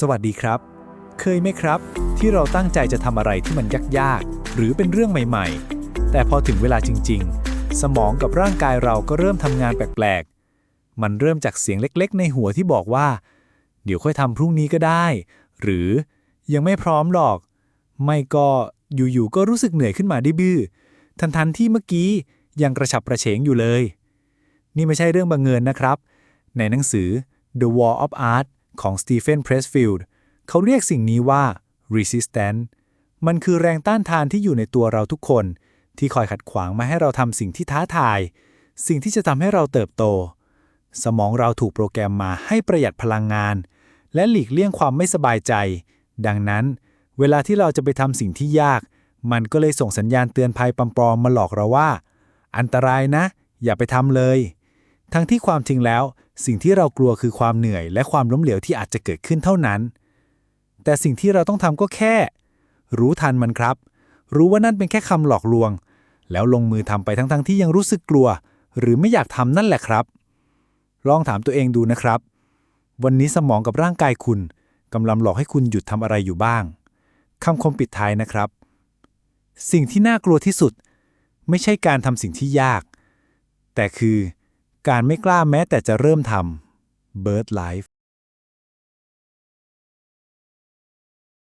สวัสดีครับ เคยไหมครับ ที่เราตั้งใจจะทำอะไรที่มันยากๆ หรือเป็นเรื่องใหม่ๆ แต่พอถึงเวลาจริง ๆ สมองกับร่างกายเราก็เริ่มทำงานแปลกๆ มันเริ่มจากเสียงเล็กๆ ในหัวที่บอกว่า เดี๋ยวค่อยทำพรุ่งนี้ก็ได้ หรือยังไม่พร้อมหรอก ไม่ก็อยู่ๆก็รู้สึกเหนื่อยขึ้นมาด้บื้อทันๆที่เมื่อกี้ยังกระฉับกระเฉงอยู่เลย นี่ไม่ใช่เรื่องบังเอิญนะครับ ในหนังสือ The Wall of Art ของ Stephen Pressfield เขาเรียกสิ่งนี้ว่า resistance มันคือแรงต้านทานที่อยู่ในตัวเราทุกคน ที่คอยขัดขวางไมาให้เราทำสิ่งที่ท้าทาย สิ่งที่จะทำให้เราเติบโต สมองเราถูกโปรแกรมมาให้ประหยัดพลังงาน และหลีกเลี่ยงความไม่สบายใจ ดังนั้น เวลาที่เราจะไปทำสิ่งที่ยาก มันก็เลยส่งสัญญาณเตือนภัยปลอมๆมาหลอกเราว่า อันตรายนะ อย่าไปทำเลย ทั้งที่ความจริงแล้ว สิ่งที่เรากลัวคือความเหนื่อยและความล้มเหลวที่อาจจะเกิดขึ้นเท่านั้น แต่สิ่งที่เราต้องทำก็แค่ รู้ทันมันครับ รู้ว่านั่นเป็นแค่คำหลอกลวง แล้วลงมือทำไปทั้งๆที่ยังรู้สึกกลัว หรือไม่อยากทำนั่นแหละครับ ลองถามตัวเองดูนะครับ วันนี้สมองกับร่างกายคุณกำลังหลอกให้คุณหยุดทำอะไรอยู่บ้างคำคมปิดท้ายนะครับ สิ่งที่น่ากลัวที่สุด ไม่ใช่การทำสิ่งที่ยาก แต่คือ การไม่กล้าแม้แต่จะเริ่มทำ Bird Life